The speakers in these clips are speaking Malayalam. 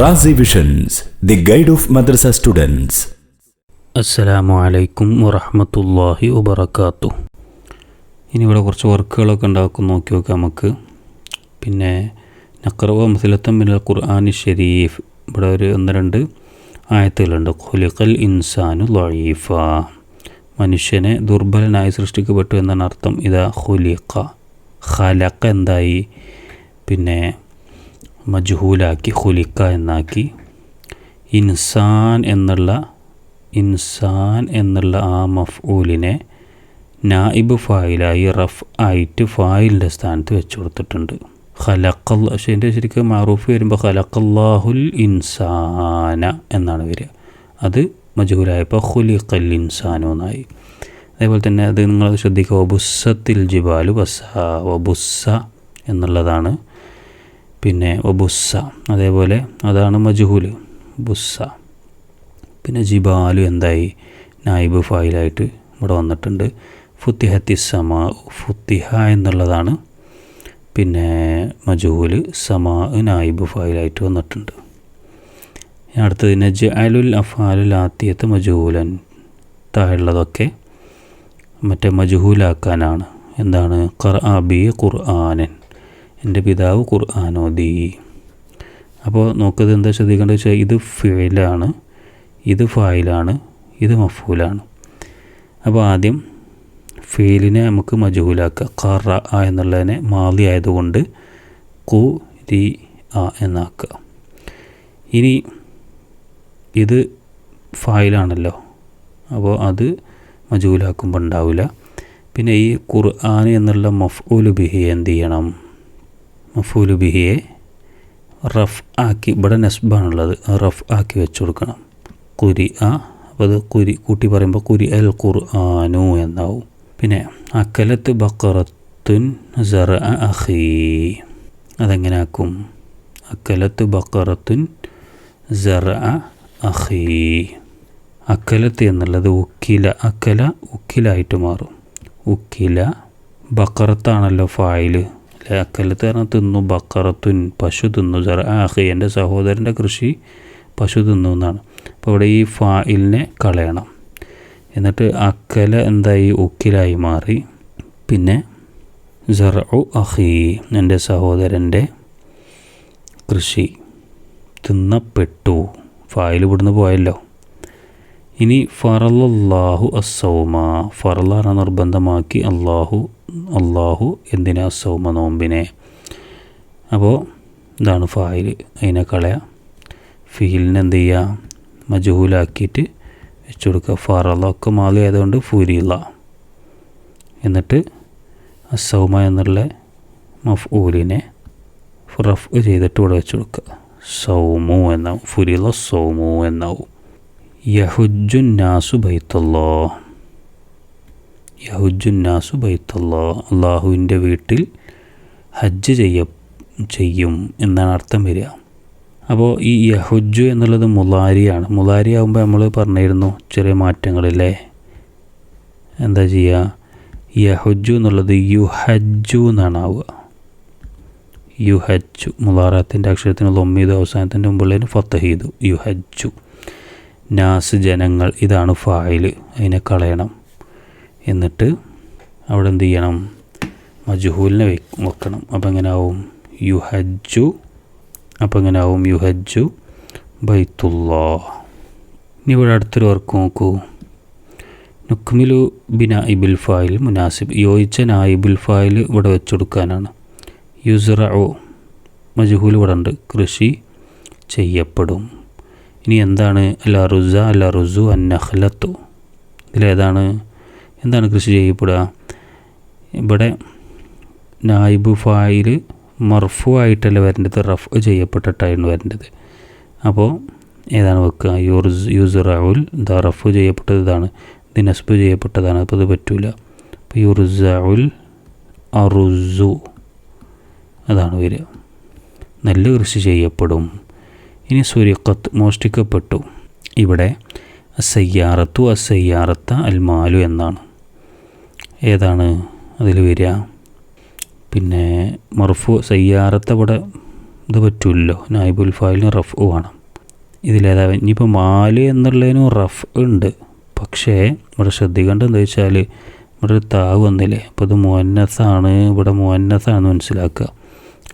Razi visions the guide of madrasa students അസ്സലാമു അലൈക്കും വറഹമത്തല്ലാഹി വബർക്കാത്തു ഇനി ഇവിടെ കുറച്ച് വർക്കുകളൊക്കെ ഉണ്ടാക്കും നോക്കി നോക്കാം നമുക്ക്. പിന്നെ നക്കറവ മസിലത്തം മിനൽ ഖുർആാനി ഷരീഫ് ഇവിടെ ഒരു ഒന്ന് രണ്ട് ആയത്തുകളുണ്ട്. ഖുലിഖൽ ഇൻസാനു ലൈഫ മനുഷ്യനെ ദുർബലനായി സൃഷ്ടിക്കപ്പെട്ടു എന്നാണ് അർത്ഥം. ഇതാ ഖുലിഖ. ഖലഖ എന്തായി? പിന്നെ മജ്ഹൂലാക്കി ഹുലിക്ക എന്നാക്കി. ഇൻസാൻ എന്നുള്ള ഇൻസാൻ എന്നുള്ള ആ മഫ്ഊലിനെ നായിബ് ഫായിലായി റഫ് ആയിട്ട് ഫായിലിന്റെ സ്ഥാനത്ത് വെച്ച് കൊടുത്തിട്ടുണ്ട്. ഖലക്കല്ല പക്ഷേ എന്റെ ശരിക്കും മാറൂഫ് വരുമ്പോൾ ഖലക്കല്ലാഹുൽ ഇൻസാന എന്നാണ് വരിക. അത് മജൂലായപ്പോൾ ഹുലിഖൽ ഇൻസാനു എന്നായി. അതേപോലെ തന്നെ അത് നിങ്ങൾ ശ്രദ്ധിക്കുക. ഒബുസത്തിൽ ജിബാലു ബസ്സ ഒബുസ്സ എന്നുള്ളതാണ് പിന്നെ ഒബുസ്സ അതേപോലെ അതാണ് മജുഹുൽ ബുസ്സ. പിന്നെ ജിബാലു എന്തായി? നായിബ് ഫായിലായിട്ട് ഇവിടെ വന്നിട്ടുണ്ട്. ഫുത്തിഹത്തി സമ ഫുത്തിഹ എന്നുള്ളതാണ്. പിന്നെ മജുഹുൽ സമാ നായിബ് ഫായിലായിട്ട് വന്നിട്ടുണ്ട്. അടുത്തത് നജ് അലുൽ അഫാലുൽ ആത്തിയത്ത് മജൂലൻ താഴെയുള്ളതൊക്കെ മറ്റേ മജുഹൂലാക്കാനാണ്. എന്താണ്? ഖർ അബി ഖുർആാനൻ. എന്റെ പിതാവ് ഖുർആാനോദി അപ്പോൾ നോക്കത് എന്താ ശ്രദ്ധിക്കേണ്ടത് വെച്ചാൽ ഇത് ഫിലാണ് ഇത് ഫായിലാണ് ഇത് മഫൂലാണ്. അപ്പോൾ ആദ്യം ഫീലിനെ നമുക്ക് മജഹൂലാക്കുക ഖറ ആ എന്നുള്ളതിനെ മാതി ആയതുകൊണ്ട് കു രി ആ എന്നാക്കുക. ഇനി ഇത് ഫായിലാണല്ലോ അപ്പോൾ അത് മജൂലാക്കുമ്പോൾ ഉണ്ടാവില്ല. പിന്നെ ഈ ഖുർആൻ എന്നുള്ള മഫ്ഊൽ ബിഹി എന്ത് ചെയ്യണം? മഫൂൽ ബിഹിയെ റഫ് ആക്കി ഇവിടെ നെസ്ബാണുള്ളത് റഫ് ആക്കി വെച്ചു കൊടുക്കണം കുരി ആ അപ്പോൾ അത് കുരി കൂട്ടി പറയുമ്പോൾ കുരി അൽ ഖുർആാനു എന്നാവും. പിന്നെ അക്കലത്ത് ബക്കറത്തുൻ സറ അഹി അതെങ്ങനെ ആക്കും? അക്കലത്ത് ബക്കറത്തുൻ സറ അഹി അക്കലത്ത് എന്നുള്ളത് ഉക്കില അക്കല ഉക്കിലായിട്ട് മാറും. ഉക്കില ബക്കറത്താണല്ലോ ഫായിൽ കാരണം തിന്നു ബക്കറത്തുൻ പശു തിന്നു. സറ ആഹ് എന്റെ സഹോദരന്റെ കൃഷി പശു തിന്നു എന്നാണ്. അപ്പോൾ ഇവിടെ ഈ ഫായിലിനെ കളയണം. എന്നിട്ട് അക്കല എന്തായി? ഉക്കിലായി മാറി. പിന്നെ സറു അഹി എന്റെ സഹോദരന്റെ കൃഷി തിന്നപ്പെട്ടു. ഫായിൽ ഇവിടുന്ന് പോയല്ലോ. ഇനി ഫറലല്ലാഹു അസൗമ ഫറലാണ് നിർബന്ധമാക്കി അള്ളാഹു അള്ളാഹു എന്തിനാ അസൗമ നോമ്പിനെ. അപ്പോൾ ഇതാണ് ഫായിൽ അതിനെ കളയാം. ഫീലിന് എന്ത് ചെയ്യുക മജഹൂലാക്കിയിട്ട് വെച്ച് കൊടുക്കുക ഫറലൊക്കെ മാലി ആയതുകൊണ്ട് ഫുരില എന്നിട്ട് അസൗമ എന്നുള്ള മഫ്ഊലിനെ റഫ് ചെയ്തിട്ട് ഇവിടെ വെച്ച് കൊടുക്കുക സൗമു എന്നാവും. ഫുരില സൗമു എന്നാവും. യഹുജുന്നാസു ബൈത്തല്ലോ. യഹുജുന്നാസു ബൈത്തല്ലോ. അള്ളാഹുവിന്റെ വീട്ടിൽ ഹജ്ജ് ചെയ്യ ചെയ്യും എന്നാണ് അർത്ഥം വരിക. അപ്പോൾ ഈ യഹുജു എന്നുള്ളത് മുലാരിയാണ്. മുലാരി ആകുമ്പോൾ നമ്മൾ പറഞ്ഞിരുന്നു ചെറിയ മാറ്റങ്ങളില്ലേ? എന്താ ചെയ്യുക? യഹുജു എന്നുള്ളത് യുഹജ്ജു എന്നാണ് ആവുക. യുഹജു മുലാറാത്തിന്റെ അക്ഷരത്തിനുള്ള ഒമ്മീത് അവസാനത്തിന്റെ മുമ്പുള്ളതിന് ഫത്തഹീദു യുഹജ്ജു. നാസ് ജനങ്ങൾ ഇതാണ് ഫായിൽ അതിനെ കളയണം. എന്നിട്ട് അവിടെ എന്ത് ചെയ്യണം? മജുഹൂലിനെ വെക്കണം. അപ്പം എങ്ങനെ ആവും യുഹജ്ജു അപ്പോൾ എങ്ങനെ ആവും യുഹജ്ജു ബൈത്തുല്ലാ ഇനി ഇവിടെ അടുത്തൊരു വർക്ക് നോക്കൂ. നുക്മിലു ബിന ഇബുൽ ഫായിൽ മുനാസിബ്. യോജിച്ച നായിബുൽ ഫായിൽ ഇവിടെ വെച്ചെടുക്കാനാണ് യുസറോ മജുഹൂൽ ഇവിടെ ഉണ്ട്. കൃഷി ചെയ്യപ്പെടും. ഇനി എന്താണ്? അല്ല റുസ അല്ല റുസു അന്നഹ്ലത്തു ഇതിലേതാണ് എന്താണ് കൃഷി ചെയ്യപ്പെടുക? ഇവിടെ നായിബു ഫായിൽ മർഫു ആയിട്ടല്ല വരേണ്ടത്? റഫ് ചെയ്യപ്പെട്ടിട്ടായിരുന്നു വരേണ്ടത്. അപ്പോൾ ഏതാണ് വെക്കുക? യൂർസ് യൂസുറാവുൽ ദ റഫ് ചെയ്യപ്പെട്ടത് ഇതാണ് ഇത് നസ്ബ് ചെയ്യപ്പെട്ടതാണ്. അപ്പോൾ ഇത് പറ്റൂല. അപ്പോൾ യുർസാവുൽ അറുസു അതാണ് വരിക. നെല്ല് കൃഷി ചെയ്യപ്പെടും. ഇനി സുരിക്കത്ത് മോഷ്ടിക്കപ്പെട്ടു. ഇവിടെ അസയ്യാറത്തു അസയ്യാറത്ത അൽമാലു എന്നാണ്. ഏതാണ് അതിൽ വരിക? പിന്നെ മർഫു സയ്യാറത്ത ഇവിടെ ഇത് പറ്റില്ലല്ലോ നായിബുൽ ഫായിലിന് റഫ് വേണം. ഇതിലേതാ? ഇനിയിപ്പോൾ മാൽ എന്നുള്ളതിനും റഫ് ഉണ്ട്. പക്ഷേ ഇവിടെ ശ്രദ്ധിക്കേണ്ടത് എന്താ വെച്ചാൽ ഇവിടെ ഒരു താവ് വന്നില്ലേ? അപ്പോൾ ഇത് മോന്നസാണ് ഇവിടെ മോന്നസാണെന്ന് മനസ്സിലാക്കുക.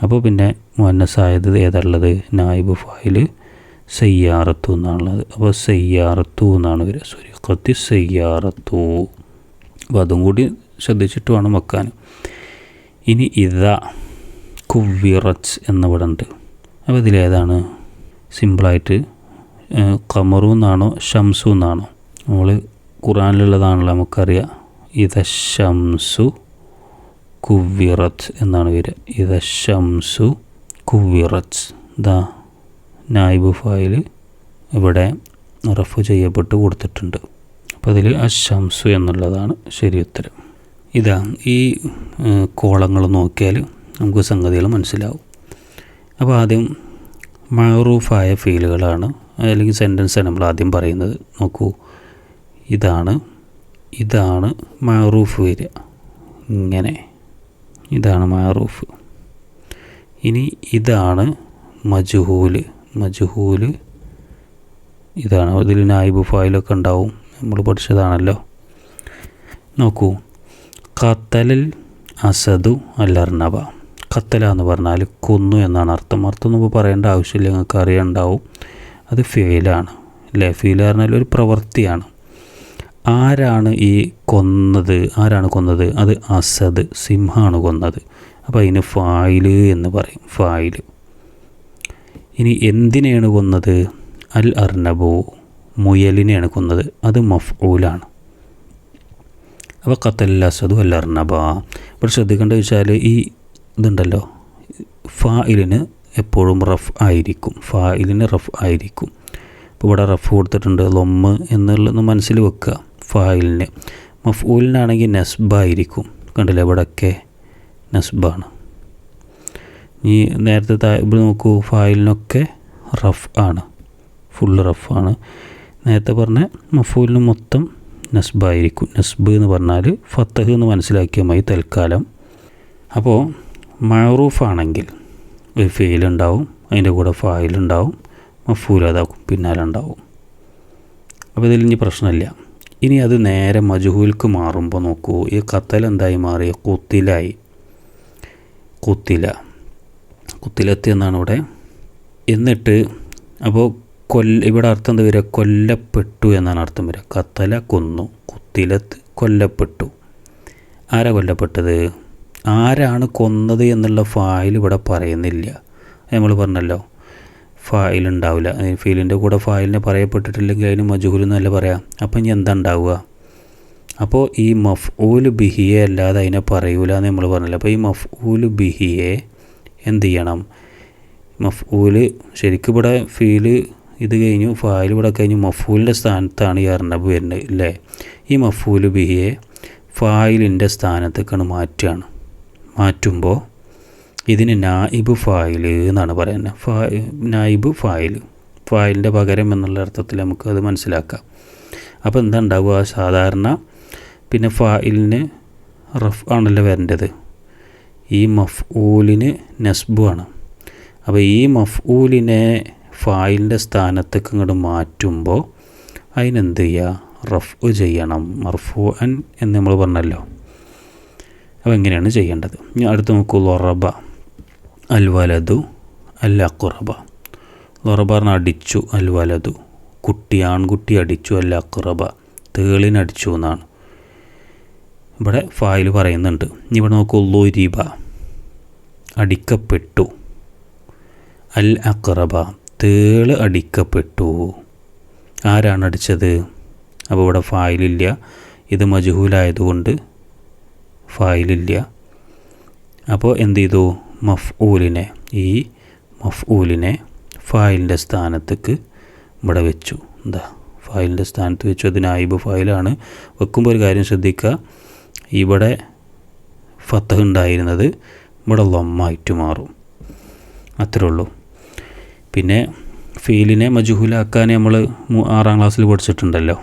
അപ്പോൾ പിന്നെ മുഹന്നസായത് ഏതാണുള്ളത്? നായിബ് ഫായിൽ സയ്യാറത്തു എന്നാണുള്ളത്. അപ്പോൾ സയ്യാറത്തു എന്നാണ് വരിക. സോറി കത്തി സയ്യാറത്തു. അപ്പോൾ അതും കൂടി ശ്രദ്ധിച്ചിട്ട് വേണം വെക്കാൻ. ഇനി ഇത കുവ്വിറച്ച് എന്നിവിടെ ഉണ്ട്. അപ്പോൾ ഇതിലേതാണ് സിമ്പിളായിട്ട് കമറു എന്നാണോ ഷംസു എന്നാണോ? നമ്മൾ ഖുറാനിലുള്ളതാണല്ലോ നമുക്കറിയാം. ഇത ഷംസു കുവ്വിറത്ത് എന്നാണ് വരിക. ഇത ഷംസു കുവ്വിറത്ത് ദ നായിബ് ഫയൽ ഇവിടെ റഫ് ചെയ്യപ്പെട്ട് കൊടുത്തിട്ടുണ്ട്. അപ്പോൾ അതിൽ അശംസു എന്നുള്ളതാണ് ശരി ഉത്തരം. ഇതാ ഈ കോളങ്ങൾ നോക്കിയാൽ നമുക്ക് സംഗതികൾ മനസ്സിലാവും. അപ്പോൾ ആദ്യം മഴറൂഫായ ഫീലുകളാണ് അല്ലെങ്കിൽ സെന്റൻസാണ് നമ്മൾ ആദ്യം പറയുന്നത്. നോക്കൂ ഇതാണ് ഇതാണ് മഴറൂഫ് വരിക. ഇങ്ങനെ ഇതാണ് മറൂഫ് ഇനി ഇതാണ് മജുഹൂൽ. മജുഹൂൽ ഇതാണ്. ഇതിൽ നായിബ് ഫായിലൊക്കെ ഉണ്ടാവും. നമ്മൾ പഠിച്ചതാണല്ലോ. നോക്കൂ. കത്തലിൽ അസദു അല്ലർണബ കത്തല എന്ന് പറഞ്ഞാൽ കൊന്നു എന്നാണ് അർത്ഥം. അർത്ഥം ഒന്നും പറയേണ്ട ആവശ്യമില്ല. നിങ്ങൾക്ക് അറിയാണ്ടാവും അത് ഫെയിലാണ്. അല്ലേ? ഫീൽ പറഞ്ഞാൽ ഒരു പ്രവൃത്തിയാണ്. ആരാണ് ഈ കൊന്നത്? ആരാണ് കൊന്നത്? അത് അസദ് സിംഹമാണ് കൊന്നത്. അപ്പോൾ അതിന് ഫായിൽ എന്ന് പറയും. ഫായിൽ. ഇനി എന്തിനെയാണ് കൊന്നത്? അൽ അർണബു മുയലിനെയാണ് കൊന്നത്. അത് മഫ്ഊലാണ്. അപ്പോൾ ഖത്തൽ അസദു അൽ അർണബ ഇവിടെ ശ്രദ്ധിക്കേണ്ട വെച്ചാൽ ഈ ഇതുണ്ടല്ലോ. ഫായിലിന് എപ്പോഴും റഫ് ആയിരിക്കും. ഫായിലിന് റഫ് ആയിരിക്കും. ഇപ്പോൾ ഇവിടെ റഫ് കൊടുത്തിട്ടുണ്ട്. ലൊമ്മ് എന്നുള്ളത് മനസ്സിൽ വെക്കുക. ഫായിലിന്. മഫ്ഊലിനാണെങ്കിൽ നസ്ബായിരിക്കും. കണ്ടില്ലേ? ഇവിടെയൊക്കെ നസ്ബാണ്. ഈ നേരത്തെ ഇവിടെ നോക്കൂ ഫായിലിനൊക്കെ റഫ് ആണ്. ഫുള്ള് റഫാണ് നേരത്തെ പറഞ്ഞ മഫൂലിന് മൊത്തം നസ്ബായിരിക്കും. നസ്ബ് എന്ന് പറഞ്ഞാൽ ഫത്തഹ് എന്ന് മനസ്സിലാക്കിയ മതി തൽക്കാലം. അപ്പോൾ മഴറൂഫാണെങ്കിൽ ഒരു ഫെയിൽ ഉണ്ടാവും അതിന്റെ കൂടെ ഫായിലുണ്ടാവും മഫൂൽ അതാക്കും പിന്നാലെ ഉണ്ടാവും. അപ്പോൾ ഇതിൽ ഇനി പ്രശ്നമില്ല. ഇനി അത് നേരെ മജുഹൂൽക്ക് മാറുമ്പോൾ നോക്കൂ. ഈ കത്തൽ എന്തായി മാറി? കുത്തിലായി. കുത്തില. കുത്തിലെത്തി എന്നാണ് ഇവിടെ. എന്നിട്ട് അപ്പോൾ കൊല്ല ഇവിടെ അർത്ഥം എന്താ വരിക? കൊല്ലപ്പെട്ടു എന്നാണ് അർത്ഥം വരിക. കത്തല കൊന്നു. കുത്തിലത്ത് കൊല്ലപ്പെട്ടു. ആരാ കൊല്ലപ്പെട്ടത്? ആരാണ് കൊന്നത് എന്നുള്ള ഫായിൽ ഇവിടെ പറയുന്നില്ല. നമ്മൾ പറഞ്ഞല്ലോ. ഫായിൽ ഉണ്ടാവില്ല. ഫീലിന്റെ കൂടെ ഫായിലിനെ പറയപ്പെട്ടിട്ടില്ലെങ്കിൽ അതിന് മജുഹുൽ എന്നല്ല പറയാം? അപ്പം ഇനി എന്താ ഉണ്ടാവുക? അപ്പോൾ ഈ മഫ്ഊൽ ബിഹിയെ അല്ലാതെ അതിനെ പറയൂല എന്ന് നമ്മൾ പറഞ്ഞില്ല. അപ്പോൾ ഈ മഫ്ഊൽ ബിഹിയെ എന്ത് ചെയ്യണം? മഫ്ഊൽ ശരിക്കും ഇവിടെ ഫീൽ ഇത് കഴിഞ്ഞു ഫായിൽ ഇവിടെ കഴിഞ്ഞു മഫൂലിന്റെ സ്ഥാനത്താണ് ഈ അർണബ് വരുന്നത് അല്ലേ? ഈ മഫൂൽ ബിഹിയെ ഫായിലിന്റെ സ്ഥാനത്തേക്കാണ് മാറ്റുകയാണ്. മാറ്റുമ്പോൾ ഇതിന് നായിബ് ഫായിൽ എന്നാണ് പറയുന്നത് ഫാ നായിബ് ഫായിൽ. ഫായിലിന്റെ പകരം എന്നുള്ള അർത്ഥത്തിൽ നമുക്ക് അത് മനസ്സിലാക്കാം. അപ്പോൾ എന്താ ഉണ്ടാവുക സാധാരണ പിന്നെ ഫായിലിന് റഫ് ആണല്ലോ വരേണ്ടത്. ഈ മഫ്ഊലിന് നസ്ബുമാണ് അപ്പോൾ ഈ മഫ്ഊലിനെ ഫായിലിന്റെ സ്ഥാനത്തേക്ക് ഇങ്ങോട്ട് മാറ്റുമ്പോൾ അതിനെന്ത് ചെയ്യുക റഫ് ചെയ്യണം. മർഫു അൻ എന്ന് നമ്മൾ പറഞ്ഞല്ലോ. അപ്പോൾ എങ്ങനെയാണ് ചെയ്യേണ്ടത്. ഇനി അടുത്ത് നോക്കൂ. ലൊറബ. അൽ വലതു അൽ അക്കുറബ ലൊറബ പറഞ്ഞാൽ അടിച്ചു അൽ വലതു കുട്ടി ആൺകുട്ടി അടിച്ചു അൽ അക്കുറബ തേളിനടിച്ചു എന്നാണ്. ഇവിടെ ഫായിൽ പറയുന്നുണ്ട്. ഇവിടെ നോക്കൂ രീബ അടിക്കപ്പെട്ടു. അൽ അക്കുറബ തേൾ അടിക്കപ്പെട്ടു. ആരാണ് അടിച്ചത്? അപ്പോൾ ഇവിടെ ഫായിലില്ല. ഇത് മജുഹൂലായതുകൊണ്ട് ഫായിലില്ല. അപ്പോൾ എന്ത് ചെയ്തു? മഫ്ഊലിനെ ഈ മഫ്ഊലിനെ ഫായിലിന്റെ സ്ഥാനത്തേക്ക് ഇവിടെ വെച്ചു. എന്താ? ഫായിലിന്റെ സ്ഥാനത്ത് വെച്ചു. അത് നായിബ് ഫായിലാണ്. വെക്കുമ്പോൾ ഒരു കാര്യം ശ്രദ്ധിക്കുക. ഇവിടെ ഫത്തഹ് ഉണ്ടായിരുന്നത് ഇവിടെ ലൊമ്മായിട്ട് മാറും. അത്രേ ഉള്ളൂ. പിന്നെ ഫീലിനെ മജുഹുലാക്കാൻ നമ്മൾ ആറാം ക്ലാസ്സിൽ പഠിച്ചിട്ടുണ്ടല്ലോ.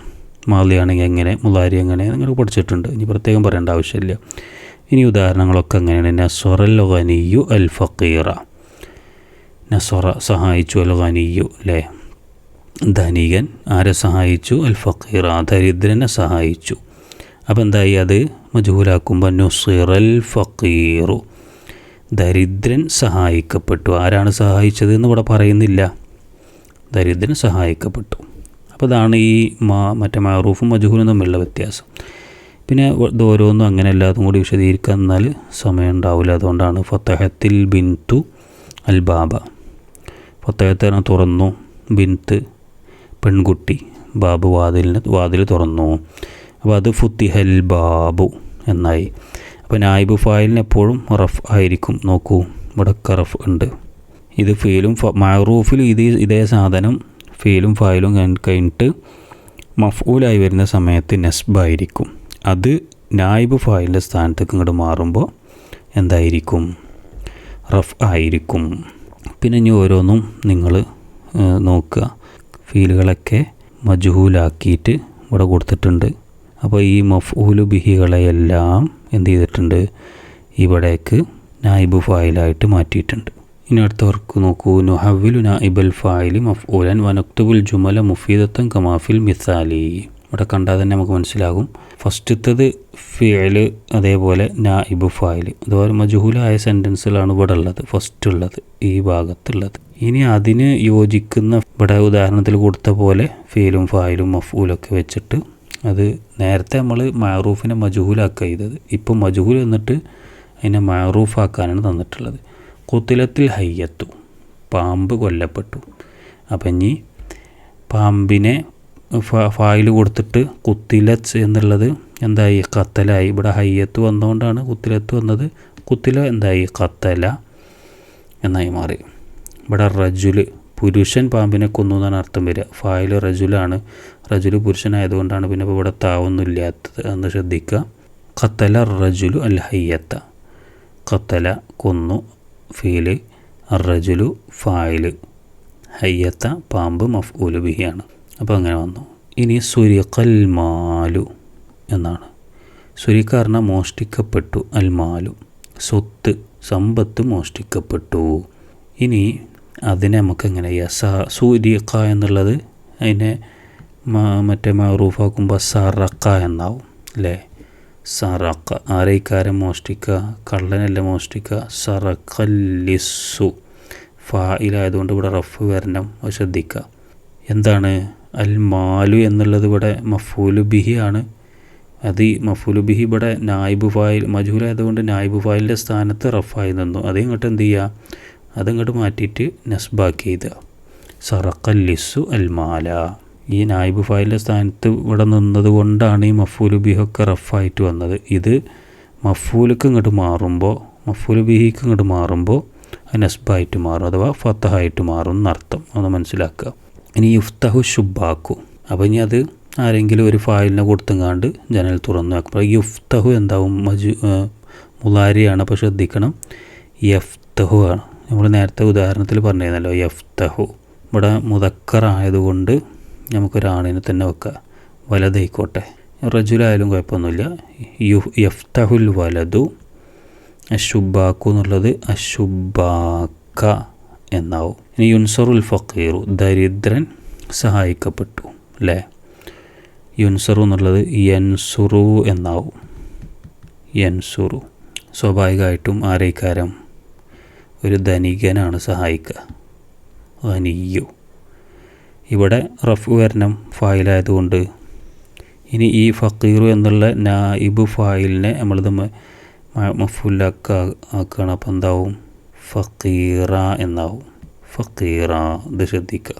മാലിയാണെങ്കിൽ എങ്ങനെ മുലാരി എങ്ങനെ നിങ്ങൾ പഠിച്ചിട്ടുണ്ട്. ഇനി പ്രത്യേകം പറയേണ്ട ആവശ്യമില്ല. ഇനി ഉദാഹരണങ്ങളൊക്കെ അങ്ങനെയാണ് നസ്വറൽ ഖനിയു അൽ ഫക്കീറ നസറ സഹായിച്ചു അൽ ഖനിയു അല്ലേ? ധനികൻ ആരെ സഹായിച്ചു? അൽ ഫക്കീറ ദരിദ്രനെ സഹായിച്ചു. അപ്പോൾ എന്തായി അത്? മജൂലാക്കുമ്പോൾ നുസിറൽ ഫക്കീറു ദരിദ്രൻ സഹായിക്കപ്പെട്ടു. ആരാണ് സഹായിച്ചത് എന്ന് ഇവിടെ പറയുന്നില്ല. ദരിദ്രൻ സഹായിക്കപ്പെട്ടു. അപ്പോൾ അതാണ് ഈ മാ മറ്റേ മാറൂഫും മജൂലും തമ്മിലുള്ള വ്യത്യാസം. പിന്നെ ഇത് ഓരോന്നും അങ്ങനെ എല്ലാതും കൂടി വിശദീകരിക്കാൻ എന്നാൽ സമയം ഉണ്ടാവില്ല അതുകൊണ്ടാണ് ഫത്തഹത്തിൽ ബിന്തു അൽ ബാബ ഫത്തഹത്തിനെ തുറന്നു ബിൻത്ത് പെൺകുട്ടി ബാബു വാതിലിന് വാതിൽ തുറന്നു. അപ്പോൾ അത് ഫുത്തിഹൽ ബാബു എന്നായി. അപ്പോൾ നായിബ് ഫായിലിന് എപ്പോഴും റഫ് ആയിരിക്കും. നോക്കൂ ഇവിടെ റഫ് ഉണ്ട്. ഇത് ഫീലും മാറൂഫിൽ ഇത് ഇതേ സാധനം ഫീലും ഫായിലും കഴിഞ്ഞിട്ട് മഫൂലായി വരുന്ന സമയത്ത് നെസ്ബായിരിക്കും. അത് നായിബ് ഫായിലിന്റെ സ്ഥാനത്തേക്ക് ഇങ്ങോട്ട് മാറുമ്പോൾ എന്തായിരിക്കും? റഫ് ആയിരിക്കും. പിന്നെ ഇനി ഓരോന്നും നിങ്ങൾ നോക്കുക. ഫീലുകളൊക്കെ മജുഹൂലാക്കിയിട്ട് ഇവിടെ കൊടുത്തിട്ടുണ്ട്. അപ്പോൾ ഈ മഫൂലു ബിഹികളെയെല്ലാം എന്ത് ചെയ്തിട്ടുണ്ട്? ഇവിടേക്ക് നായിബ് ഫായിലായിട്ട് മാറ്റിയിട്ടുണ്ട്. ഇനി അടുത്തവർക്ക് നോക്കൂ. നുഹവിലു നായിബൽ ഫായിലി മഫ്ഊലൻ വനക്തുബുൽ ജുമല മുഫീദത്തൻ കമാഫിൽ മിസാലി. ഇവിടെ കണ്ടാൽ തന്നെ നമുക്ക് മനസ്സിലാകും. ഫസ്റ്റത്തത് ഫിയൽ അതേപോലെ നായിബ് ഫായിൽ അതുപോലെ മജുഹൂലായ സെന്റൻസുകളാണ് ഇവിടെ ഉള്ളത് ഫസ്റ്റ് ഉള്ളത് ഈ ഭാഗത്തുള്ളത്. ഇനി അതിന് യോജിക്കുന്ന ഇവിടെ ഉദാഹരണത്തിൽ കൊടുത്ത പോലെ ഫീലും ഫായിലും മഫൂലൊക്കെ വെച്ചിട്ട് അത് നേരത്തെ നമ്മൾ മാറൂഫിനെ മജുഹൂലാക്കുക ചെയ്തത്. ഇപ്പം മജുഹൂൽ എന്നിട്ട് അതിനെ മാറൂഫാക്കാനാണ് തന്നിട്ടുള്ളത്. കുത്തിലത്തിൽ ഹയ്യത്തു പാമ്പ് കൊല്ലപ്പെട്ടു. അപ്പം ഇനി പാമ്പിനെ ഫായിൽ കൊടുത്തിട്ട് കുത്തിലച്ച് എന്നുള്ളത് എന്തായി? കത്തലായി. ഇവിടെ ഹയ്യത്ത് വന്നുകൊണ്ടാണ് കുത്തിലത്ത് വന്നത്. കുത്തില എന്തായി? കത്തല എന്നായി മാറി. ഇവിടെ റജുൽ പുരുഷൻ പാമ്പിനെ കൊന്നു എന്നാണ് അർത്ഥം വരിക. ഫായിൽ റജുലാണ്. റജുൽ പുരുഷനായതുകൊണ്ടാണ് പിന്നെ ഇപ്പോൾ ഇവിടെ താവൊന്നുമില്ലാത്തത് എന്ന് ശ്രദ്ധിക്കുക. കത്തല റജുലു അൽ ഹയ്യത്ത. കത്തല കൊന്നു. ഫീൽ റജുലു ഫായിൽ ഹയ്യത്ത പാമ്പ് മഫ്ഊൽ ബിഹിയാണ്. അപ്പോൾ അങ്ങനെ വന്നു. ഇനി സുരിഖൽ മാലു എന്നാണ്. സുരിക്കാരന മോഷ്ടിക്കപ്പെട്ടു അൽമാലു സ്വത്ത് സമ്പത്ത് മോഷ്ടിക്കപ്പെട്ടു. ഇനി അതിനെ നമുക്ക് എങ്ങനെ യസ സൂര്യക്ക എന്നുള്ളത് അതിനെ മറ്റേ മറൂഫാക്കുമ്പോൾ സറക്ക എന്നാവും അല്ലേ? സറക്ക ആരൈക്കാരൻ മോഷ്ടിക്കുക? കള്ളനല്ല മോഷ്ടിക്കുക? സറക്കല്ലിസു ഫായിലായതുകൊണ്ട് ഇവിടെ റഫ് വരണം. ശ്രദ്ധിക്കുക. എന്താണ്? അൽ മാലു എന്നുള്ളത് ഇവിടെ മഫൂലു ബിഹി ആണ്. അത് ഈ മഫൂലു ബിഹി ഇവിടെ നായിബു ഫായിൽ മജൂലായതുകൊണ്ട് നായിബു ഫായിലിന്റെ സ്ഥാനത്ത് റഫായി നിന്നു. അത് ഇങ്ങോട്ട് എന്ത് ചെയ്യുക അതങ്ങോട്ട് മാറ്റിയിട്ട് നസ്ബാക്കി എഴുതുക ലിസ്സു അൽ മാല ഈ നായിബ് ഫായിലിന്റെ സ്ഥാനത്ത് ഇവിടെ നിന്നത് കൊണ്ടാണ് ഈ മഫൂലു ബിഹൊക്കെ റഫായിട്ട് വന്നത്. ഇത് മഫൂലുക്ക് ഇങ്ങോട്ട് മാറുമ്പോൾ മഫൂലു ബിഹിക്ക് ഇങ്ങോട്ട് മാറുമ്പോൾ നസ്ബായിട്ട് മാറും അഥവാ ഫത്തഹായിട്ട് മാറും എന്നർത്ഥം. ഒന്ന് മനസ്സിലാക്കുക. ഇനി യുഫ്തഹു ഷുബാക്കു അപ്പോൾ ഇനി അത് ആരെങ്കിലും ഒരു ഫായിലിനെ കൊടുത്തുങ്ങാണ്ട് ജനൽ തുറന്നു അപ്പോൾ യുഫ്തഹു എന്താവും? മജു മുലാരിയാണ് അപ്പോൾ ശ്രദ്ധിക്കണം. യഫ്തഹു ആണ്. നമ്മൾ നേരത്തെ ഉദാഹരണത്തിൽ പറഞ്ഞിരുന്നല്ലോ യഫ്തഹു. ഇവിടെ മുതക്കർ ആയതുകൊണ്ട് നമുക്കൊരാണിനെ തന്നെ വെക്കുക വലതായിക്കോട്ടെ. റജുലായാലും കുഴപ്പമൊന്നുമില്ല. യു യഫ്തഹുൽ വലതു അശുബാക്കു എന്നുള്ളത് അഷുബാക്ക എന്നാവും. ഇനി യുൻസറുൽ ഫക്കീറു ദരിദ്രൻ സഹായിക്കപ്പെട്ടു അല്ലേ യുൻസറു എന്നുള്ളത് യൻസുറു എന്നാവും. യൻസുറു. സ്വാഭാവികമായിട്ടും ആരേക്കാരം? ഒരു ധനികനാണ് സഹായിക്കുക. ധനിയു. ഇവിടെ റഫ് വരണം ഫായിലായതുകൊണ്ട്. ഇനി ഈ ഫക്കീറു എന്നുള്ള നായിബ് ഫായിലിനെ നമ്മളിത് മഫുല്ലാക്ക അപ്പോൾ എന്താവും? ഫക്കീറ എന്നാവും. ഫക്കീറ ഇത് ശ്രദ്ധിക്കുക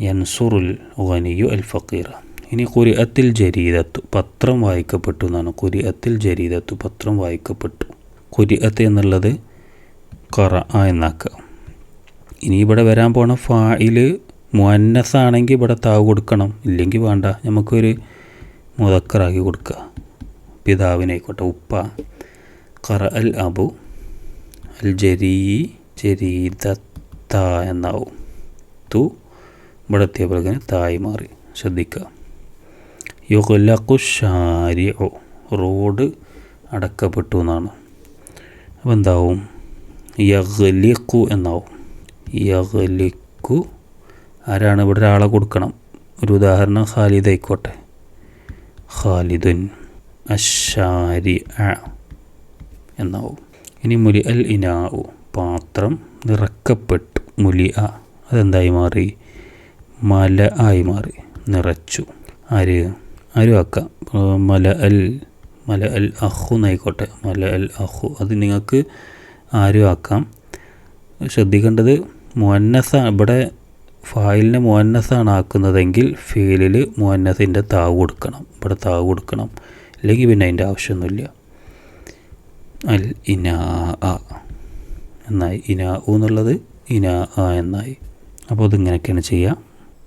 യൻസുറുൽ വനിയു അൽ ഫക്കീറ ഇനി കുരിഅത്തിൽ ജരീദത്തു പത്രം വായിക്കപ്പെട്ടു എന്നാണ്. കുരിഅത്തിൽ ജരീദത്തു പത്രം വായിക്കപ്പെട്ടു. കുരിഅത്ത് എന്നുള്ളത് കറ എന്നാക്കുക. ഇനി ഇവിടെ വരാൻ പോണ ഫായിൽ മുന്നസാണെങ്കിൽ ഇവിടെ താവ് കൊടുക്കണം. ഇല്ലെങ്കിൽ വേണ്ട. നമുക്കൊരു മുതക്കറാക്കി കൊടുക്കുക. പിതാവിനായിക്കോട്ടെ ഉപ്പ. കറ അൽ അബു അൽ ജരീ ജരീദത്ത എന്നാവും. തു ഇവിടെ എത്തിയപ്പോഴേക്കും തായി മാറി. ശ്രദ്ധിക്കുക. യുഗലഖു ഷാരിഒ റോഡ് അടക്കപ്പെട്ടു എന്നാണ്. അപ്പോൾ എന്താവും? യഹ്ലിഖു എന്നാവും. യഹ്ലിഖു ആരാണ്? ഇവിടെ ഒരാളെ കൊടുക്കണം. ഒരു ഉദാഹരണം ഖാലിദ് ആയിക്കോട്ടെ. ഖാലിദുൻ അഷാരി എന്നാവും. ഇനി മുലി അൽ ഇനാവു പാത്രം നിറക്കപ്പെട്ടു. മുലി അ അതെന്തായി മാറി? മല ആയി മാറി നിറച്ചു. ആര്? ആരും ഇപ്പോൾ മല അൽ മല അൽ അഹു എന്നായിക്കോട്ടെ. മല അൽ അഹു. അത് നിങ്ങൾക്ക് ആരും ആക്കാം. ശ്രദ്ധിക്കേണ്ടത് മുന്നസ ഇവിടെ ഫായിലിനെ മുന്നസാണ് ആക്കുന്നതെങ്കിൽ ഫീലിൽ മുന്നസിന്റെ താവ് കൊടുക്കണം. ഇവിടെ താവ് കൊടുക്കണം. അല്ലെങ്കിൽ പിന്നെ അതിന്റെ ആവശ്യമൊന്നുമില്ല. അൽ ഇനാ ആ എന്നായി ഇനാ എന്നുള്ളത് ഇനാ ആ എന്നായി. അപ്പോൾ അതിങ്ങനെയൊക്കെയാണ് ചെയ്യുക.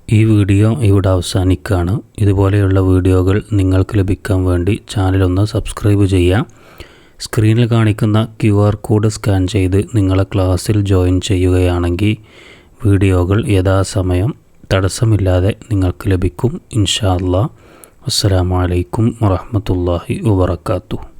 ഈ വീഡിയോ ഇവിടെ അവസാനിക്കുകയാണ്. ഇതുപോലെയുള്ള വീഡിയോകൾ നിങ്ങൾക്ക് ലഭിക്കാൻ വേണ്ടി ചാനലൊന്ന് സബ്സ്ക്രൈബ് ചെയ്യാം സ്ക്രീനിൽ കാണിക്കുന്ന ക്യു ആർ കോഡ് സ്കാൻ ചെയ്ത് നിങ്ങളെ ക്ലാസ്സിൽ ജോയിൻ ചെയ്യുകയാണെങ്കിൽ വീഡിയോകൾ യഥാസമയം തടസ്സമില്ലാതെ നിങ്ങൾക്ക് ലഭിക്കും. ഇൻഷാ അല്ലാ അസ്സലാമു അലൈക്കും വറഹ്മത്തുള്ളാഹി വബറകാതുഹു.